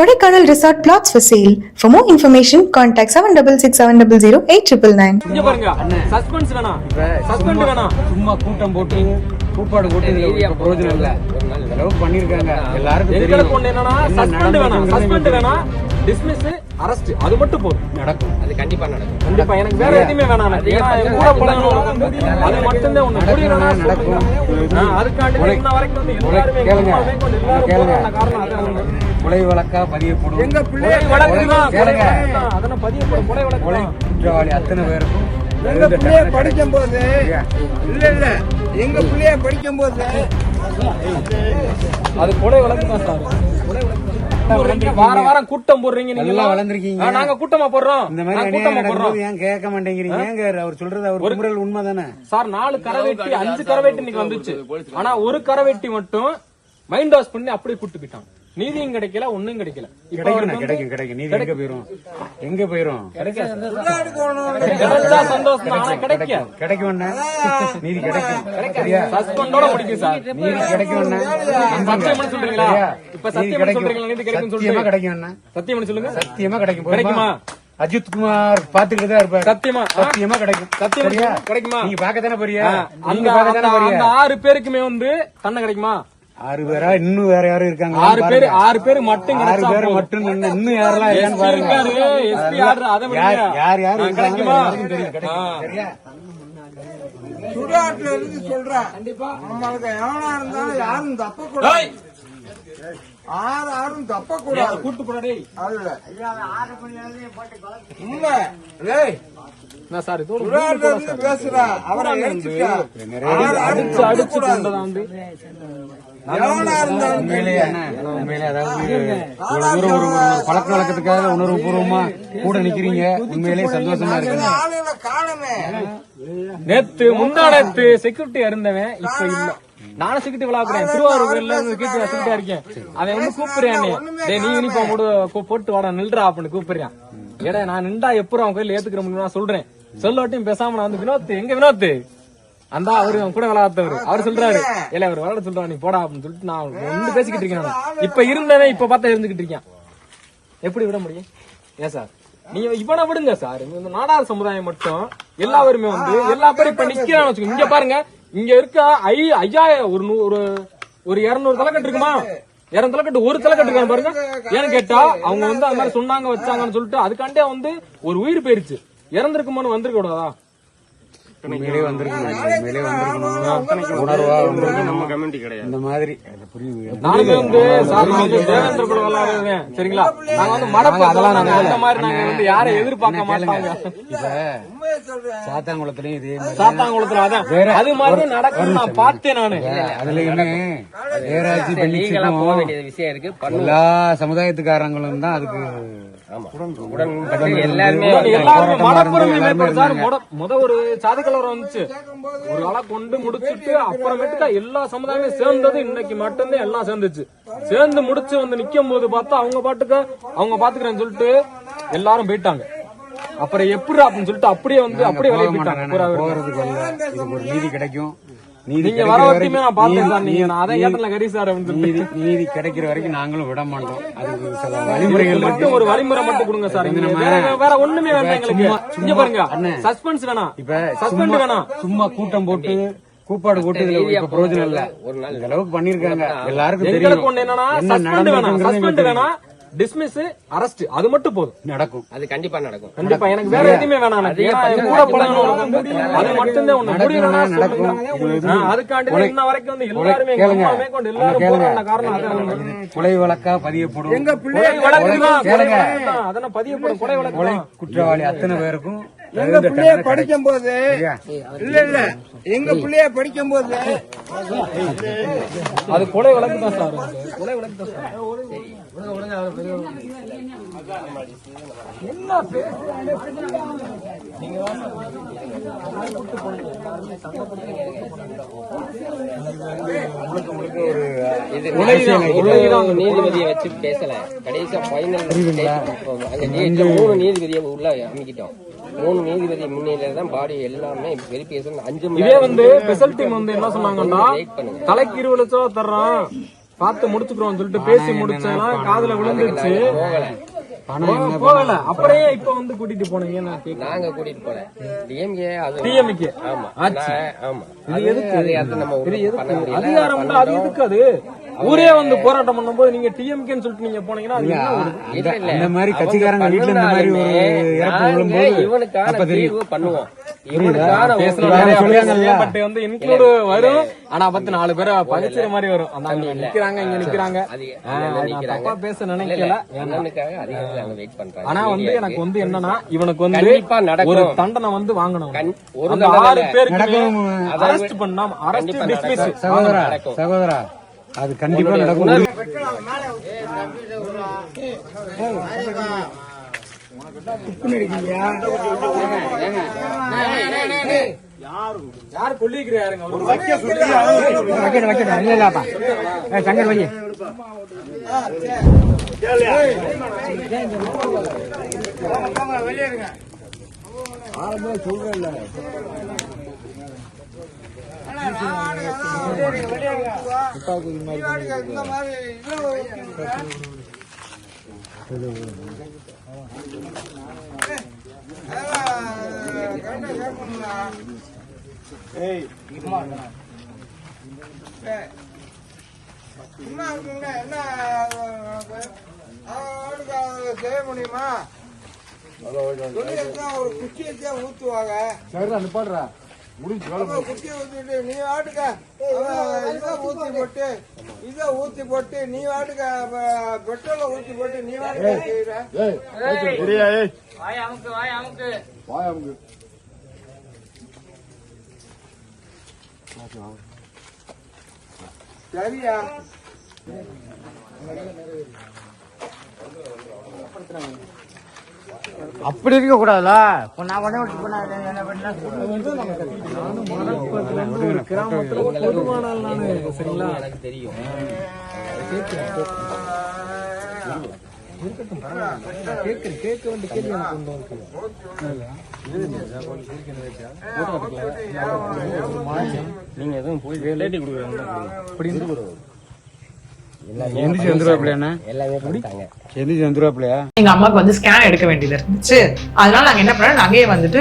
Kodaikanal Resort plots for sale. For more information, contact 766700 இங்க பாருங்க. Suspense வேணாம். Suspend சும்மா- வேணாம். சும்மா கூட்டம் போட்டு கூப்பாடு போட்டு பிரயோஜனம் இல்ல. அளவுக்கு பண்ணிருக்காங்க. எல்லாருக்கும் தெரியும். என்னன்னா என்ன சஸ்பெண்ட் வேணாம். சஸ்பெண்ட் வேணாம். டிஸ்மிஸ் அரெஸ்ட் அது மட்டும் போதும். நடக்கும். அது கண்டிப்பா நடக்கும். கண்டிப்பா. எனக்கு வேற எதுவுமே வேணாம். கூட வந்து அது மட்டும்தான் ஒண்ணு. புரியலன்னா நடக்கும். அதுக்காண்டி இன்ன வரைக்கும் வந்து எல்லாருமே கேளுங்க. காரணம் அதான். கொலை வழக்கா பதியப்படும் எங்க பிள்ளை தான் தான். அதெல்லாம் பதியப்படும். கொலை வழக்கு கொலை தான். குற்றவாளி அத்தனை பேருக்கும் எங்க பிள்ளைய படிக்கும் போது இல்ல இல்ல. எங்க பிள்ளைய படிக்கும் போது அது கொலை வழக்கு தான் சார். கொலை வழக்கு. தான். வாரம் வாரம் கூட்டம் போடுறீங்க நீங்க. வளர்ந்திருக்கீங்க. ஆ, நாங்க கூட்டமா போடுறோம். இந்த மாதிரி கூட்டமா போடுறோம். ஏன் கேட்க மாட்டேங்கிறீங்க? ஏங்க அவர் சொல்றது அவர் குமுறல் உண்மைதானே? சார் நாலு கரவெட்டி அஞ்சு கரவெட்டி இன்னைக்கு வந்துச்சு. ஆனா ஒரு கரவெட்டி மட்டும் மைண்ட் வாஷ் பண்ணி அப்படியே கூட்டு போயிட்டான் நீதியும் கிடைக்கல ஒண்ணும் கிடைக்கல. கிடைக்கும் கிடைக்கும் கிடைக்கும் நீதி எங்க போயிரும்? எங்க போயிரும்? கிடைச்சா சந்தோஷம்? தான். ஆனா கிடைக்கும் அண்ணா. நீதி கிடைக்கும். சஸ்பெண்டோட முடிக்கும் சார். நீதி கிடைக்கும் அண்ணா. சத்தியமா சொல்றீங்களா? இப்ப சத்தியமா கிடைக்கும். சொல்றீங்களா? நீதி கிடைக்கும் சத்தியமா கிடைக்கும் சொல்லுங்க. சத்தியமா கிடைக்கும்? கிடைக்குமா? அஜித் குமார் பாத்துக்கிட்டு தான் இருப்பாரு. சத்தியமா? சத்தியமா கிடைக்கும். சத்தியமா? கிடைக்குமா? நீங்க அந்த பாக்கத்தானே அந்த- போறியா அந்த ஆறு பேருக்குமே வந்து தண்டனை கிடைக்குமா? ஆறு பேரா? இன்னும் வேற யாரும் இருக்காங்க. ஆறு பேர் ஆறு பேர் மட்டும் ஆறு பேர். மட்டும் இன்னும் யாரெல்லாம் இருக்கான்னு பாருங்க. யார். யார் இருக்காங்க சுடுகாட்டுல இருந்து சொல்றேன் நம்மளுக்கு எவனா இருந்தாலும் யாரும் தப்ப கூடாது ஆறு ஆறும் தப்ப கூடாது. கூட்டு போடா டேய். அதுல. உண்மை டேய், என்ன சார் பேசுறா. அவரை அடிச்சு அடிச்சு உண்மையிலே தூரம் ஒரு ஒரு பழக்க வழக்கத்துக்காக உணர்வு பூர்வமா கூட நிக்கிறீங்க. உண்மையிலேயே சந்தோஷமா இருக்கு நேத்து முந்தா நேத்து செக்யூரிட்டி இருந்தவன் இப்ப இல்ல. நானும் செக்யூரிட்டி விளாக்குறேன். திருவாரூர்ல கீழே செக்யூரிட்டியா இருக்கேன். அவன் வந்து கூப்பிடுறான்? டேய் நீ யூனிஃபார்ம் போடு கூ- போட்டு வாடா நில்றா அப்படின்னு கூப்பிடுறான். ஏடா நான் நின்றா எப்பறம் அவன் கையில ஏத்துக்கிற முடியும்? நான் சொல்றேன். சொல்லட்டும் பேசாம நான் வந்து வினோத் எங்க வினோத் அந்த அவரு கூட விளையாடுறவர். அவர் சொல்றாரு. இல்ல அவர் விளையாட சொல்றான் நீ போடா அப்படின்னு சொல்லிட்டு நான் ஒன்று பேசிக்கிட்டு இருக்கேன். இப்ப இருந்தவன் இப்ப பார்த்தா இருந்துகிட்டு இருக்கான். எப்படி விட முடியும்? ஏன் சார்? நீ இவனை விடுங்க சார். இந்த நாடார் சமுதாயம் மட்டும் எல்லாருமே வந்து எல்லா பேரும் இப்ப நிக்கிறான்னு வச்சுக்கோங்க இங்க பாருங்க. இங்க இருக்க? ஐ ஐயாயிரம் ஒரு நூ- ஒரு ஒரு இருநூறு தலைக்கட்டு இருக்குமா? இரநூறு தலைக்கட்டு ஒரு தலைக்கட்டு இருக்காங்க பாருங்க. ஏன்னு கேட்டா அவங்க வந்து அந்த மாதிரி சொன்னாங்க வச்சாங்கன்னு சொல்லிட்டு அதுக்காண்டே வந்து ஒரு உயிர் போயிருச்சு. இறந்திருக்குமான்னு வந்திருக்க கூடாதா? உண்மையிலே வந்திருக்கணும். உண்மையிலே வந்திருக்கணும். உணர்வா வந்திருக்கணும். நம்ம கம்யூனிட்டி கிடையாது. இந்த மாதிரி. அது புரியுது. நானுமே வந்து சார் நான் வந்து தேவேந்திர சரிங்களா? நாங்க வந்து மடப்பு அதெல்லாம் அந்த மாதிரி நாங்க வந்து யாரை எதிர்பார்க்க மாட்டாங்க இப்ப சாத்தாங்குளத்துலயும் இதே மாதிரி. சாத்தாங்குளத்துல அதான். அது மாதிரி நடக்கும் நான் பார்த்தேன் நானு. அதுலயுமே விஷயம் இருக்கு. எல்லா சமுதாயத்துக்காரங்களும் தான் அதுக்கு எல்லாருமே முத முத ஒரு சாதி கலவரம் வந்துச்சு. ஒரு ஆளை கொண்டு முடிச்சுட்டு அப்புறமேட்டுக்கா எல்லா சமுதாயமே சேர்ந்தது இன்னைக்கு மட்டும்தான் எல்லாம் சேர்ந்துச்சு. சேர்ந்து முடிச்சு வந்து நிக்கும் போது பார்த்தா அவங்க பாட்டுக்கு அவங்க பாத்துக்கிறேன்னு சொல்லிட்டு எல்லாரும் போயிட்டாங்க. அப்புறம் எப்படி அப்படின்னு சொல்லிட்டு அப்படியே வந்து அப்படியே வெளியே போயிட்டாங்க. போறதுக்கு இதுக்கு ஒரு நீதி கிடைக்கும். நீங்க வர வரைக்கும் நான் பார்த்தேன் சார் நீங்க. நீதி- நான் அதான் ஏட்டல கரி சார் அப்படின்னு நீதி சொல்லிட்டு நீதி கிடைக்கிற வரைக்கும் நாங்களும் விட மாட்டோம். அதுக்கு சில வழிமுறைகள் மட்டும் ஒரு வழிமுறை மட்டும் கொடுங்க சார். வேற ஒண்ணுமே வேண்டாம் எங்களுக்கு. சும்மா- இங்க பாருங்க. சஸ்பென்ஸ் வேணாம். இப்ப சஸ்பெண்ட் சும்மா- வேணாம். சும்மா கூட்டம் போட்டு கூப்பாடு போட்டு இதுல இப்ப பிரயோஜனம் இல்ல. ஒரு நாள். இந்த அளவுக்கு பண்ணிருக்காங்க. எல்லாருக்கும் தெரியும். ஒண்ணு என்னன்னா என்ன சஸ்பெண்ட் வேணாம். சஸ்பெண்ட் வேணாம். டிஸ்மிஸ் அரெஸ்ட் அது மட்டும் போதும். நடக்கும். அது கண்டிப்பா நடக்கும். கண்டிப்பா எனக்கு வேற எதுவுமே வேணாம் அது மட்டும்தான் நடக்கும். அதுக்காண்டி இன்ன வரைக்கும் வந்து எல்லாருமே கொலை வழக்கா பதியப்படும் எங்க பிள்ளை. அதெல்லாம் பதியப்படும் கொலை வழக்கு. குற்றவாளி அத்தனை பேருக்கும் எங்க பிள்ளைய படிக்கும் போது? இல்ல இல்ல. எங்க பிள்ளைய படிக்கும் போது அது கொலை வழக்கு தான் சார்? கொலை வழக்கு தான் சார் என்ன நீதிபதியை வச்சு பேசல. கடைசியா மூணு நீதிபதியை உள்ள அமைக்கிட்டோம். மூணு நீதிபதி முன்னிலையில தான் பாடி எல்லாமே வெரிஃபிகேஷன் அஞ்சு மணி இதே வந்து ஸ்பெஷல் டீம் வந்து என்ன சொன்னாங்கன்னா தலைக்கு இருபது லட்சம் ரூபா தர்றோம் பார்த்து முடிச்சுக்கிறோம் சொல்லிட்டு பேசி முடிச்சதெல்லாம் காதுல விழுந்துருச்சு. போகல. அப்புறம் இப்ப வந்து கூட்டிட்டு போனீங்க. நாங்க கூட்டிட்டு போல. டிஎம்கே அது. ஆமா. அது எதுக்கு? அது நம்ம பண்ண முடியல அதிகாரம் அது எதுக்கு அது? ஊரே வந்து போராட்டம் பண்ணும்போது நீங்க டிஎம்கேன்னு சொல்லிட்டு நீங்க போனீங்கன்னா. இந்த மாதிரி கட்சிக்காரங்க வீட்டுல இந்த மாதிரி ஒரு இறப்பு விழும்போது இவனுக்கான அப்ப தெரியும். தீர்வு பண்ணுவோம் but வந்து include வரும் ஆனா பத்து நாலு பேரை பகிச்சுற மாதிரி வரும் அந்த நிக்கிறாங்க இங்க நிக்கிறாங்க. தப்பா பேச நினைக்கல ஆனா வந்து எனக்கு வந்து என்னன்னா இவனுக்கு வந்து. ஒரு தண்டனை வந்து வாங்கணும் கண்- ஒரு ஆறு. பேருக்கு நடக்கும். அரெஸ்ட் பண்ணாம அரெஸ்ட். சகோதரா. சகோதரா அது கண்டிப்பா நடக்கும் யார் கொல்லிக்கிறாருங்க ஒரு வைக்கணும் வைக்கணும் இல்ல இல்லப்பா ஏய், சங்கர் வைய இந்த மாதிரி இதுல ஊத்திடுங்க. என்ன செய்ய முடியுமா ஒரு குச்சி வச்சா ஊத்துவாங்க சரி அப்ப நீ வாட்டுக்க இதை ஊத்தி போட்டு இதை ஊத்தி போட்டு நீ வாட்டுக்க பெட்ரோலை ஊத்தி போட்டு நீ வாட்டுக்க சரியா அப்படி இருக்க கூடாதுல நான் உடனே விட்டு போனா என்ன பண்ணா கிராமத்துல பொதுவான சரிங்களா எனக்கு தெரியும் கேட்க கேட்க வேண்டிய கேள்வி எனக்கு நீங்க எதுவும் போய் லேட்டி கொடுக்குறாங்க எந்திரிச்சு வந்துருவாப்லையா எல்லாமே பண்ணிட்டாங்க. எந்திரிச்சு வந்துருவாப்லையா எங்க அம்மாக்கு வந்து ஸ்கேன் எடுக்க வேண்டியது. இருந்துச்சு அதனால நாங்க என்ன பண்ணோம்? நகையை வந்துட்டு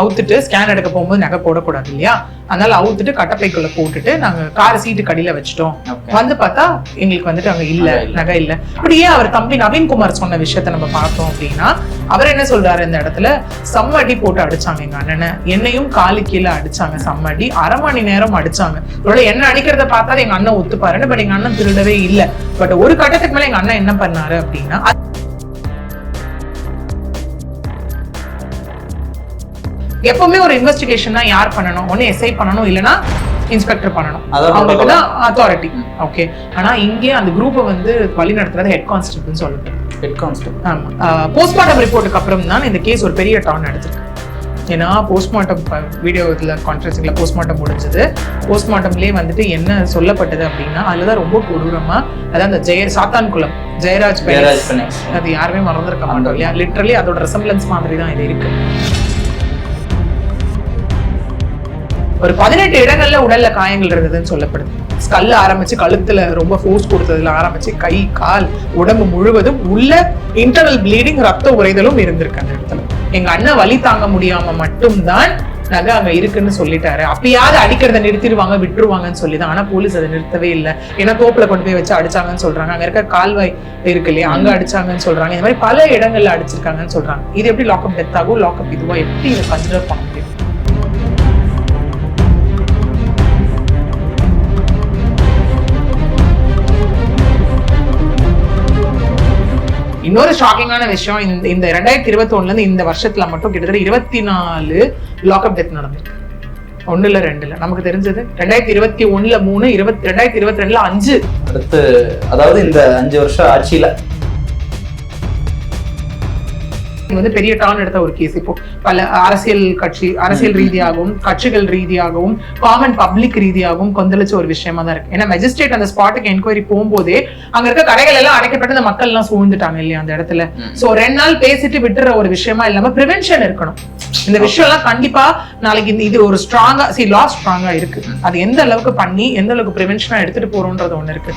அவுத்துட்டு ஸ்கேன் எடுக்க போகும்போது நகை போடக்கூடாது இல்லையா? அதனால அவுத்துட்டு கட்டப்பைக்குள்ள போட்டுட்டு நாங்க கார் சீட்டு கடியில வச்சுட்டோம். வந்து பார்த்தா எங்களுக்கு வந்துட்டு அங்க இல்ல நகை இல்ல. அப்படியே அவர் தம்பி நவீன்குமார் சொன்ன விஷயத்த நம்ம பார்த்தோம் அப்படின்னா அவர் என்ன சொல்றாரு இந்த இடத்துல? செம்ம அடி போட்டு அடிச்சாங்க எங்க அண்ணனை. என்னையும் காலு கீழே அடிச்சாங்க செம்ம அடி அரை மணி நேரம் அடிச்சாங்க. ஒருவேளை என்ன அடிக்கிறத பார்த்தா எங்க அண்ணன் ஒத்துப்பாருன்னு பட் எங்க அண்ணன் திருடவே இல்ல. பட் ஒரு கட்டத்துக்கு மேல எங்க அண்ணன் என்ன பண்ணாரு அப்படின்னா எப்பவுமே ஒரு இன்வெஸ்டிகேஷன் தான் யார் பண்ணணும்? ஒண்ணு எஸ்ஐ பண்ணணும் இல்லனா இன்ஸ்பெக்டர் பண்ணணும். அவங்களுக்கு தான் அத்தாரிட்டி ஓகே ஆனா இங்கே அந்த குரூப்பை வந்து வழி நடத்துறது ஹெட் கான்ஸ்டபிள்னு சொல்லுது. ஹெட் கான்ஸ்டபிள் ஆமா. போஸ்ட்மார்ட்டம் ரிப்போர்ட்டுக்கு அப்புறம் தான் இந்த கேஸ் ஒரு பெரிய டர்ன் எடுத்திருக்கு. ஏன்னா போஸ்ட்மார்ட்டம் வீடியோ இதில் கான்ஃபரன்சிங்கில் போஸ்ட்மார்ட்டம் முடிஞ்சது. போஸ்ட்மார்ட்டம்லேயே வந்துட்டு என்ன சொல்லப்பட்டது அப்படின்னா அதில் தான் ரொம்ப கொடூரமா அதான் அந்த ஜெய சாத்தான்குளம் ஜெயராஜ். அது யாருமே மறந்துருக்க மாட்டோம் இல்லையா? லிட்ரலி அதோட ரெசம்பிளன்ஸ் மாதிரி தான் இது இருக்கு. ஒரு பதினெட்டு இடங்கள்ல உடல்ல காயங்கள் இருந்ததுன்னு சொல்லப்படுது. ஸ்கல்ல ஆரம்பிச்சு கழுத்துல ரொம்ப ஃபோர்ஸ் கொடுத்ததுல ஆரம்பிச்சு கை கால் உடம்பு முழுவதும் உள்ள இன்டர்னல் ப்ளீடிங் ரத்த உறைதலும் இருந்திருக்கு அந்த இடத்துல. எங்க அண்ணன் வலி தாங்க முடியாம மட்டும்தான் நகை அங்க இருக்குன்னு சொல்லிட்டாரு. அப்பயாவது அடிக்கிறத நிறுத்திடுவாங்க விட்டுருவாங்கன்னு சொல்லிதான். ஆனா போலீஸ் அதை நிறுத்தவே இல்லை. ஏன்னா தோப்புல கொண்டு போய் வச்சு அடிச்சாங்கன்னு சொல்றாங்க. அங்க இருக்க கால்வாய் இருக்கு இல்லையா? அங்க அடிச்சாங்கன்னு சொல்றாங்க. இந்த மாதிரி பல இடங்கள்ல அடிச்சிருக்காங்கன்னு சொல்றாங்க. இது எப்படி லாக்அப் டெத் ஆகும்? லாக்அப் இதுவா எப்படி? இதை கன்சிடர் பண்ண இன்னொரு ஷாக்கிங்கான விஷயம் இந்த இந்த ரெண்டாயிரத்தி இருபத்தி ஒண்ணுல இருந்து இந்த வருஷத்துல மட்டும் கிட்டத்தட்ட இருபத்தி நாலு லாக்அப் டெத் நடந்திருக்கு. ஒண்ணுல ரெண்டுல. நமக்கு தெரிஞ்சது ரெண்டாயிரத்தி இருபத்தி ஒண்ணுல மூணு இருபத்தி ரெண்டாயிரத்தி இருபத்தி ரெண்டுல அஞ்சு. அடுத்து அதாவது இந்த அஞ்சு வருஷம் ஆட்சியில இது வந்து பெரிய டான் எடுத்த ஒரு கேஸ் இப்போ பல அரசியல் கட்சி அரசியல் ரீதியாகவும் கட்சிகள் ரீதியாகவும் காமன் பப்ளிக் ரீதியாகவும் கொந்தளிச்ச ஒரு விஷயமா தான் இருக்கு. ஏன்னா மெஜிஸ்ட்ரேட் அந்த ஸ்பாட்டுக்கு என்கொயரி போகும்போதே அங்க இருக்க கடைகள் எல்லாம் அடைக்கப்பட்டு அந்த மக்கள் எல்லாம் சூழ்ந்துட்டாங்க இல்லையா அந்த இடத்துல. சோ ரெண்டு நாள் பேசிட்டு விட்டுற ஒரு விஷயமா இல்லாம ப்ரிவென்ஷன் இருக்கணும். இந்த விஷயம் எல்லாம் கண்டிப்பா நாளைக்கு இந்த இது ஒரு ஸ்ட்ராங்கா சி லா ஸ்ட்ராங்கா இருக்கு. அது எந்த அளவுக்கு பண்ணி எந்த அளவுக்கு ப்ரிவென்ஷனா எடுத்துட்டு போறோம்ன்றது ஒண்ணு இருக்கு.